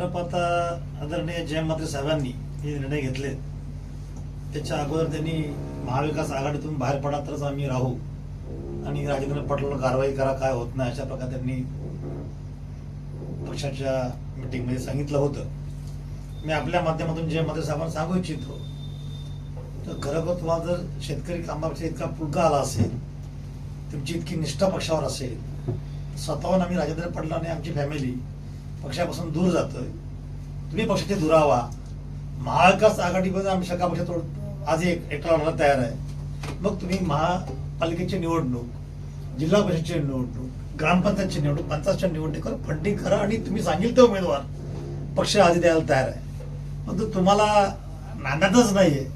खरं पाहता आदरणीय जयंत साहेबांनी हे निर्णय घेतले त्याच्या अगोदर त्यांनी महाविकास आघाडीतून बाहेर पडा तरच आम्ही राहू. आणि राजेंद्र पाटलांना कारवाई करा काय होत नाही अशा प्रकारे त्यांनी पक्षाच्या मिटिंगमध्ये सांगितलं होतं. मी आपल्या माध्यमातून जयंत मात्रे साहेबांना सांगू इच्छितो तर खरोखर तुम्हाला जर शेतकरी कामापेक्षा इतका पुलका आला असेल तुमची इतकी निष्ठा पक्षावर असेल स्वतःहून आम्ही राजेंद्र पाटील आणि आमची फॅमिली पक्षापासून दूर जातोय. तुम्ही पक्षाचे दुरावा. महाविकास आघाडीमध्ये आम्ही शका पक्ष तोड आज एक एकटा लढायला तयार आहे. मग तुम्ही महापालिकेची निवडणूक जिल्हा परिषदची निवडणूक ग्रामपंचायतची निवडणूक पंचायतच्या निवडणुकीवर फंडिंग करा आणि तुम्ही सांगेल ते उमेदवार पक्ष आधी द्यायला तयार आहे. परंतु तुम्हाला नांदातच नाहीये.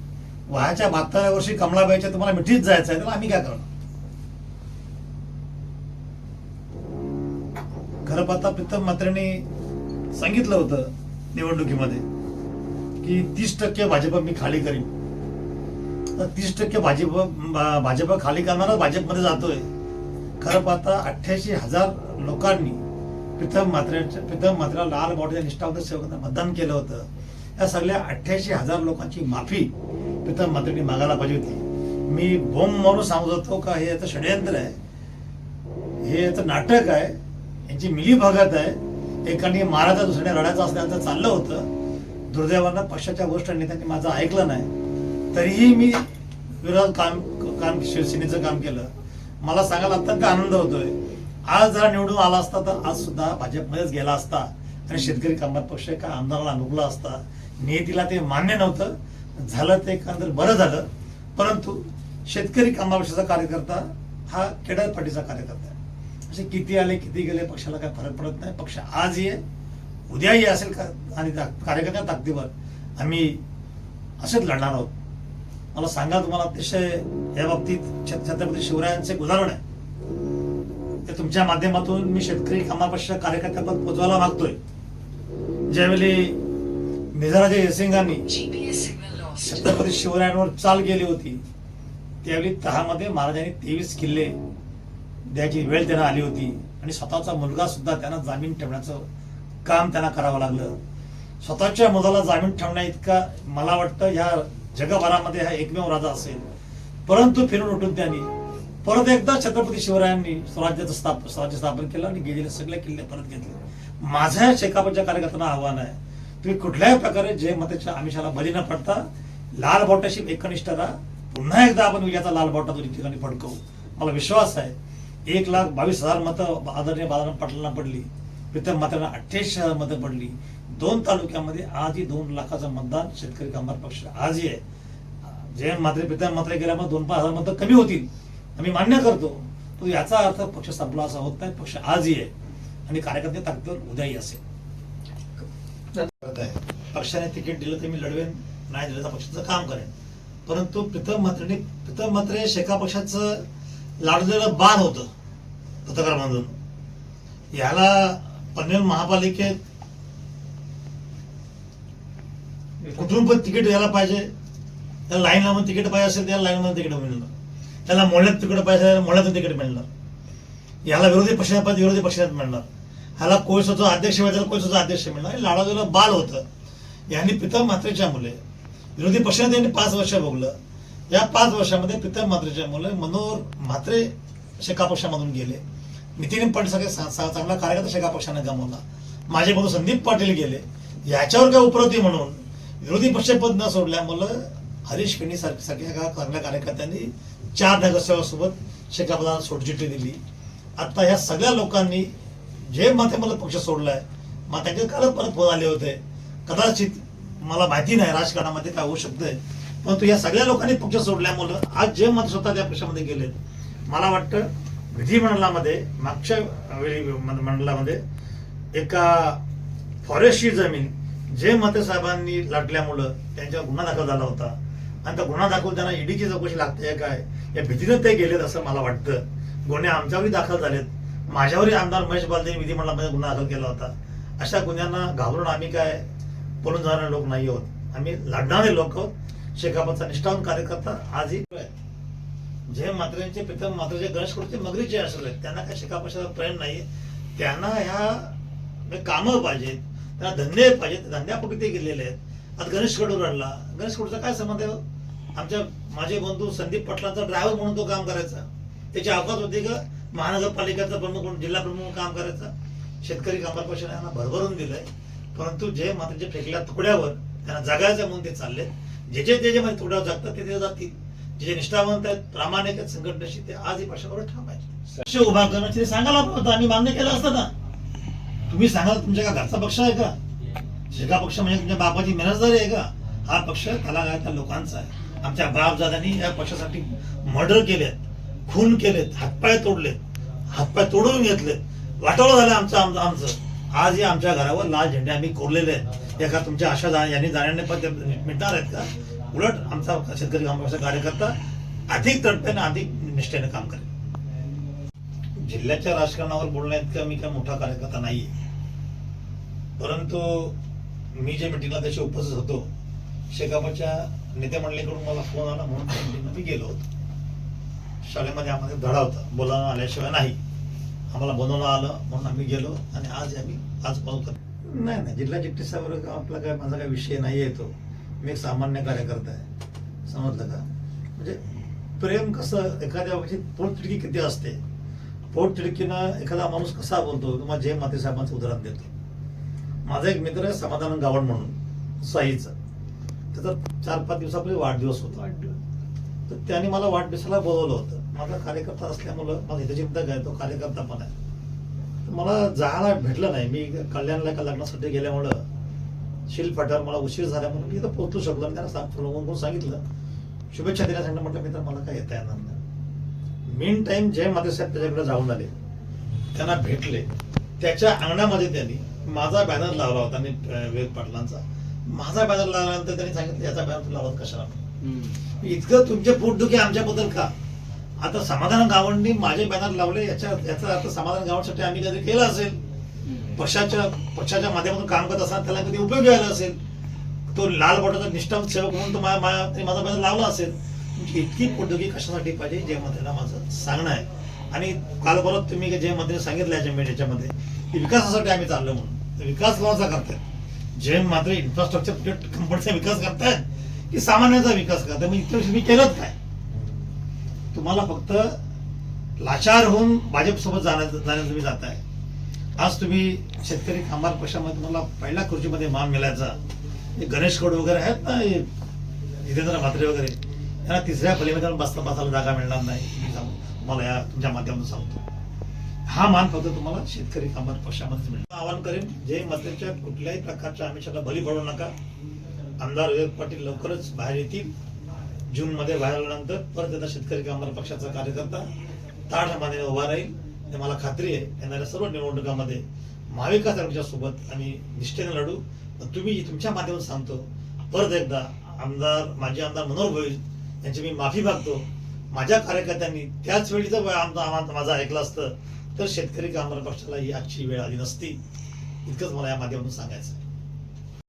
वयाच्या बहात्तराव्या वर्षी कमलाबाईच्या तुम्हाला मिठीत जायचं आहे तर आम्ही काय करणार? खरं पाहता प्रीतम मात्रेने सांगितलं होतं निवडणुकीमध्ये की तीस टक्के भाजप मी खाली करीन. तर तीस टक्के भाजप भाजप खाली करणारा भाजपमध्ये जातोय. खरं पाहता अठ्ठ्याऐंशी हजार लोकांनी प्रीतम मात्रेच्या प्रीतम मात्रा लाल बॉडीच्या निष्ठावंत सेवकांना मतदान केलं होतं. या सगळ्या अठ्ठ्याऐंशी हजार लोकांची माफी प्रीतम मात्रेने मागायला पाहिजे होती. मी बोंब म्हणून सांगत होतो का हे याचं षडयंत्र आहे. हे याचं नाटक आहे. यांची मिली भागात आहे एकाने मारायचा दुसऱ्याने रडायचा असल्याचं चाललं होतं. दुर्दैवानं पक्षाच्या वरिष्ठ नेत्यांनी माझं ऐकलं नाही. तरीही मी विरोध काम काम शिवसेनेचं काम केलं. मला सांगायला अत्यंत आनंद होतोय. आज जरा निवडून आला असता तर आज सुद्धा भाजपमध्येच गेला असता. आणि शेतकरी कामगार पक्ष एका आमदाराला अनुकला असता. नियतीला ते मान्य नव्हतं. झालं ते एकंदर बरं झालं. परंतु शेतकरी कामगार पक्षाचा कार्यकर्ता हा केडर पार्टीचा कार्यकर्ता आहे. असे किती आले किती गेले पक्षाला काय फरक पडत नाही. पक्ष आजही आहे. उद्याही असेल का? आणि त्या कार्यकर्त्या ताकदीवर आम्ही असेच लढणार आहोत. मला सांगा तुम्हाला अतिशय या बाबतीत छत- छत्रपती शिवरायांचे एक उदाहरण आहे. ते तुमच्या माध्यमातून मी शेतकरी कामापेक्षा कार्यकर्त्यापर्यंत पोचवायला मागतोय. ज्यावेळी निजाराजे जयसिंगांनी. छत्रपती शिवरायांवर चाल गेली होती त्यावेळी तहामध्ये महाराजांनी तेवीस किल्ले द्यायची वेळ त्यांना आली होती. आणि स्वतःचा मुलगा सुद्धा त्यांना जामीन ठेवण्याचं काम त्यांना करावं लागलं. स्वतःच्या मुलाला जामीन ठेवण्या इतका मला वाटतं ह्या जगभरामध्ये हा एकमेव राजा असेल. परंतु फिरून उठून त्यांनी परत एकदा छत्रपती शिवरायांनी स्वराज्याचं स्थाप स्वराज्य स्थापन केलं आणि गेलेले सगळे किल्ले परत घेतले. माझ्या शेकापच्या कार्यकर्त्यांना आव्हान आहे. तुम्ही कुठल्याही प्रकारे जय मताच्या आमिषाला बली न पडता लाल बोटाशी एकनिष्ठ राहा पुन्हा एकदा आपण विजयाचा लाल बोटा दोन्ही ठिकाणी फडकवू. मला विश्वास आहे. एक लाख बावीस हजार मतं आदरणीय बाळाराम पाटलांना पडली. प्रीतम मात्यांना अठ्ठ्याऐंशी हजार मतं पडली. दोन तालुक्यामध्ये आजही दोन लाखाचं मतदान शेतकरी कामगार पक्ष आजही आहे. जयंत मात्रे प्रीतम मात्रे गेल्यामुळे दोन पाच हजार मतं कमी होतील. आम्ही मान्य करतो. तो याचा अर्थ पक्ष संपला असा होत नाही. पक्ष आजही आहे. आणि कार्यकर्ते ताकदीवर उद्याही असेल. पक्षाने तिकीट दिलं तर मी लढवेन. नाही दिलं तर पक्षाचं काम करेन. परंतु प्रीतम मात्रेने प्रीतम मात्रे शेका पक्षाचं लाडलेलं बाण होतं पत्रकारामधून. याला पनवेल महापालिकेत कुठून पण तिकीट द्यायला पाहिजे त्याला लाईन लावून तिकीट पाहिजे असेल त्याला लाईन लावून तिकीट मिळणार. त्याला मोहळ्यात तिकीट पाहिजे त्याला मोहळ्यातून तिकीट मिळणार. याला विरोधी पक्षात पाहिजे विरोधी पक्षात मिळणार. ह्याला कोळसाचा अध्यक्ष पाहिजे त्याला कोळसाचा अध्यक्ष मिळणार. लाडाजूला बाल होतं. यांनी प्रीतम मात्रेच्या मुले विरोधी पक्षाने त्यांनी पाच वर्ष भोगलं. या पाच वर्षामध्ये प्रीतम मात्रेच्या मुलं मनोहर म्हात्रे शेका पक्षामधून गेले. नितीन पटेल सगळे सा- चांगला कार्यकर्ता शेका पक्षाने गमावला. माझे बंधू संदीप पाटील गेले. याच्यावर काय उपरती म्हणून विरोधी पक्षपद न सोडल्यामुळं हरीश केणी सारख्या चांगल्या कार्यकर्त्यांनी चार नगरसेवकासोबत शेकापदाला सोडचिठ्ठी दिली. आता ह्या सगळ्या लोकांनी जे माथे मला पक्ष सोडलाय मग त्यांचे काल परत आले होते. कदाचित मला माहिती नाही राजकारणामध्ये काय होऊ शकतंय. परंतु या सगळ्या लोकांनी पक्ष सोडल्यामुळं आज जे मत स्वतः त्या पक्षामध्ये गेलेत मला वाटतं विधिमंडळामध्ये मागच्या वेळी मंडळामध्ये एका फॉरेस्टची जमीन जे मते साहेबांनी लाटल्यामुळं त्यांच्यावर गुन्हा दाखल झाला होता. आणि त्या गुन्हा दाखल त्यांना ईडीची चौकशी लागते काय? या भीतीनं ते गेलेत असं मला वाटतं. गुन्हे आमच्यावरही दाखल झालेत. माझ्यावरही आमदार महेश बालदेनी विधिमंडळामध्ये गुन्हा दाखल केला होता. अशा गुन्ह्यांना घाबरून आम्ही काय बोलून जाणारे लोक नाही आहोत. आम्ही लढणारे लोक आहोत. शेखापतचा निष्ठावून कार्यकर्ता आजही आहे. जे मात्रेंचे प्रीतम मात्रेचे गणेश मगरीचे असले त्यांना काय शिकापशाचा प्रेम नाही त्यांना ह्या म्हणजे कामं पाहिजेत त्यांना धंदे पाहिजेत त्या ते गेलेले आहेत. आता गणेश कडू रडला. गणेश कडूचा काय संबंध आहे हो? आमच्या माझे बंधू संदीप पटलांचा ड्रायव्हर म्हणून तो काम करायचा. त्याची अवकाश होती का? महानगरपालिकेचा प्रमुख म्हणून जिल्हा प्रमुख म्हणून काम करायचा. शेतकरी कामगार पक्षाने यांना भरभरून दिलंय. परंतु जे मात्र फेकल्या तुकड्यावर त्यांना जगायचं म्हणून ते चालले जे जे जे जे जगतात ते ते जातील. जे जे निष्ठावंत आहेत प्रामाणिक आहेत संघटनेशी ते आज ही ठाम आहेत. पक्ष उभा करण्याचे ते सांगायला होतं आम्ही मान्य केलं असतं ना? तुम्ही सांगाल तुमच्या का घरचा पक्ष आहे का? शेगा पक्ष म्हणजे तुमच्या बापाची मेहनतदारी आहे का? हा पक्ष त्याला त्या लोकांचा आहे. आमच्या बापजादांनी या पक्षासाठी मर्डर केलेत खून केलेत हातपाय तोडलेत हातपाय तोडून घेतलेत. वाटोळं झालं आमचं आमचं आमचं. आजही आमच्या घरावर लाल झेंडे आम्ही कोरलेले आहेत. एका तुमच्या आशा यांनी जाण्याने पण ते मिटणार आहेत का? उलट आमचा शेतकरी कामगार कार्यकर्ता अधिक तडप्याने अधिक निष्ठेने काम करेल. जिल्ह्याच्या राजकारणावर बोलण्यात का मी काय मोठा कार्यकर्ता नाहीये. परंतु मी जे मिटिंगला त्याशी उपस्थित होतो शेकापच्या नेते मंडळीकडून मला फोन आला म्हणून मी गेलो होतो. शाळेमध्ये आम्हाला धडा होता बोलावणं आल्याशिवाय नाही. आम्हाला बनवलं आलं म्हणून आम्ही गेलो आणि आज आम्ही आज पाहू नाही नाही जिल्हा चिकित्सावर आपला काय माझा काय विषय नाही येतो मी एक सामान्य कार्यकर्ता आहे. समजलं का? म्हणजे प्रेम कसं एखाद्या म्हणजे पोटतिडकी किती असते? पोटतिडकीनं एखादा माणूस कसा बोलतो? तुम्हाला जय माते साहेबांचं उदाहरण देतो. माझा एक मित्र आहे समाधान गावड म्हणून साईचा त्याचा चार पाच दिवसापूर्वी वाढदिवस होता. तर त्याने मला वाढदिवसाला बोलवलं होतं. माझा कार्यकर्ता असल्यामुळं माझा हितचिंतक आहे तो कार्यकर्ता पण आहे. तर मला जायला भेटलं नाही. मी कल्याणला एका लग्नासाठी गेल्यामुळं शिलफाट्यावर मला उशीर झाल्यामुळे मी इथं पोहोचू शकलो आणि त्यांना सांग फोन करून सांगितलं. शुभेच्छा देण्यासाठी म्हटलं मित्र मला काय येता येणार नाही. मेन टाइम जय माते साहेब त्याच्याकडे जाऊन आले. त्यांना भेटले. त्याच्या अंगणामध्ये त्यांनी माझा बॅनर लावला होता आणि विवेक पाटलांचा. माझा बॅनर लावल्यानंतर त्यांनी सांगितलं याचा बॅनर लावत कशाला? इतकं तुमचे पोटदुखी आमच्याबद्दल का? आता समाधान गावंनी माझे बॅनर लावले याच्या याचा अर्थ समाधान गावांसाठी आम्ही कधी केलं असेल? पक्षाच्या पक्षाच्या माध्यमातून काम करत असताना त्याला कधी उपयोग आला असेल? तो लाल बोटाचा निष्ठावंत सेवक म्हणून तो मा- माझा लावला असेल. म्हणजे इतकी पोटदुखी कशासाठी पाहिजे जय मंत्र्यांना माझं सांगणं आहे. आणि काल परत तुम्ही जयमध्ये सांगितलं आहे याच्यामध्ये की विकासासाठी आम्ही चाललो म्हणून. विकास कोणाचा करतायत जय मात्र इन्फ्रास्ट्रक्चर कंपनीचा विकास करतायत की सामान्याचा विकास करताय मग इतक्या वर्षी मी केलंच काय? तुम्हाला फक्त लाचार होऊन भाजपसोबत जाण्याचं जाण्याचं तुम्ही जाताय. आज तुम्ही शेतकरी कामगार पक्षामध्ये तुम्हाला पहिल्या खुर्चीमध्ये मान मिळायचा. गणेश खोड वगैरे आहेत ना हे जितेंद्र म्हात्रे वगैरे यांना तिसऱ्या फलीमध्ये बसता बसायला जागा मिळणार नाही. सांगू तुम्हाला या तुमच्या माध्यमातून सांगतो. हा मान फक्त तुम्हाला शेतकरी कामगार पक्षामध्ये मिळणार. आवाहन करेन जय मात्रेच्या कुठल्याही प्रकारच्या आमिषाला बली पडू नका. आमदार विवेक पाटील लवकरच बाहेर येतील. जून मध्ये बाहेर आल्यानंतर परत एकदा शेतकरी कामगार पक्षाचा कार्यकर्ता ताठमाने उभा राहील. आणि मला खात्री आहे. येणाऱ्या सर्व निवडणुकांमध्ये महाविकास आघाडीच्या सोबत आम्ही निष्ठेने लढू. पण तुम्ही तुमच्या माध्यमातून सांगतो परत एकदा आमदार माजी आमदार मनोहर भोईर यांची मी माफी मागतो. माझ्या कार्यकर्त्यांनी त्याच वेळी जर आमचा माझं ऐकलं असतं तर शेतकरी कामगार पक्षाला ही आजची वेळ आली नसती. इतकंच मला या माध्यमातून सांगायचं आहे.